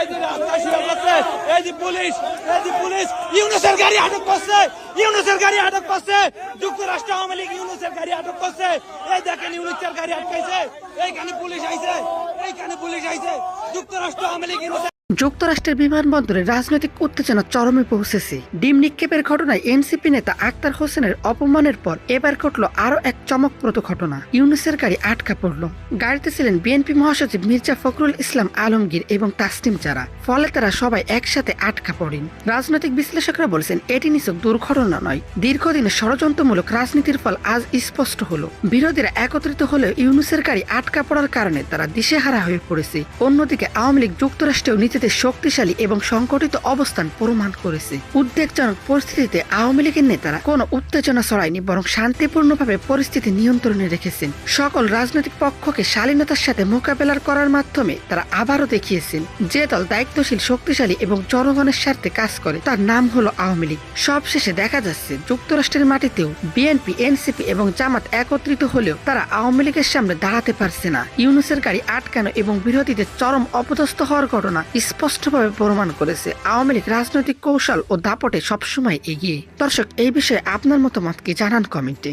এই যে পুলিশ, এই পুলিশ, ইউনুসের গাড়ি আটক করছে। ইউনুসের গাড়ি আটক করছে। যুক্তরাষ্ট্র আওয়ামী লীগ ইউনুসের গাড়ি আটক করছে। এই দেখেন ইউনুসের গাড়ি আটকাইছে। এইখানে পুলিশ আইছে। এইখানে পুলিশ আইছে। যুক্তরাষ্ট্র আওয়ামী যুক্তরাষ্ট্রের বিমানবন্দরে রাজনৈতিক উত্তেজনা চরমে পৌঁছেছে। ডিম নিক্ষেপের ঘটনায় এনসিপি নেতা আক্তার হোসেনের অপমানের পর এবার ঘটল আরও এক চমকপ্রদ ঘটনা। ইউনুসের গাড়ি আটকা পড়ল। গাড়িতে ছিলেন বিএনপি মহাসচিব মির্জা ফখরুল ইসলাম আলমগীর এবং তাসনিম চারা ফলে তারা সবাই একসাথে আটকা পড়েন। রাজনৈতিক বিশ্লেষকরা বলছেন, এটি নিছক দুর্ঘটনা নয়। দীর্ঘদিনের ষড়যন্ত্রমূলক রাজনীতির ফল আজ স্পষ্ট হলো। বিরোধীরা একত্রিত হলেও ইউনুসের গাড়ি আটকা পড়ার কারণে তারা দিশেহারা হয়ে পড়েছে। অন্যদিকে আওয়ামী লীগ যুক্তরাষ্ট্রেও নিজেদের শক্তিশালী এবং সংগঠিত অবস্থান প্রমাণ করেছে। উদ্বেগজনক পরিস্থিতিতে আওয়ামী লীগের নেতারা কোনো উত্তেজনা ছড়ায়নি, বরং শান্তিপূর্ণভাবে পরিস্থিতি নিয়ন্ত্রণে রেখেছেন। সকল রাজনৈতিক পক্ষকে শালীনতার সাথে মোকাবেলা করার মাধ্যমে তারা আবারও দেখিয়েছেন যে দল দায়িত্বশীল, শক্তিশালী এবং জনগণের স্বার্থে কাজ করে, তার নাম হলো আওয়ামী লীগ। সবশেষে দেখা যাচ্ছে যুক্তরাষ্ট্রের মাটিতেও বিএনপি, এনসিপি এবং জামাত একত্রিত হলেও তারা আওয়ামী লীগের সামনে দাঁড়াতে পারছে না। ইউনুসের গাড়ি আটকানো এবং বিরোধীদের চরম অপদস্থ হওয়ার ঘটনা স্পষ্টভাবে প্রমাণ করেছে, আওয়ামী লীগ রাজনৈতিক কৌশল ও দাপটে সবসময় এগিয়ে। দর্শক, এই বিষয়ে আপনার মতামত কি জানান কমেন্টে।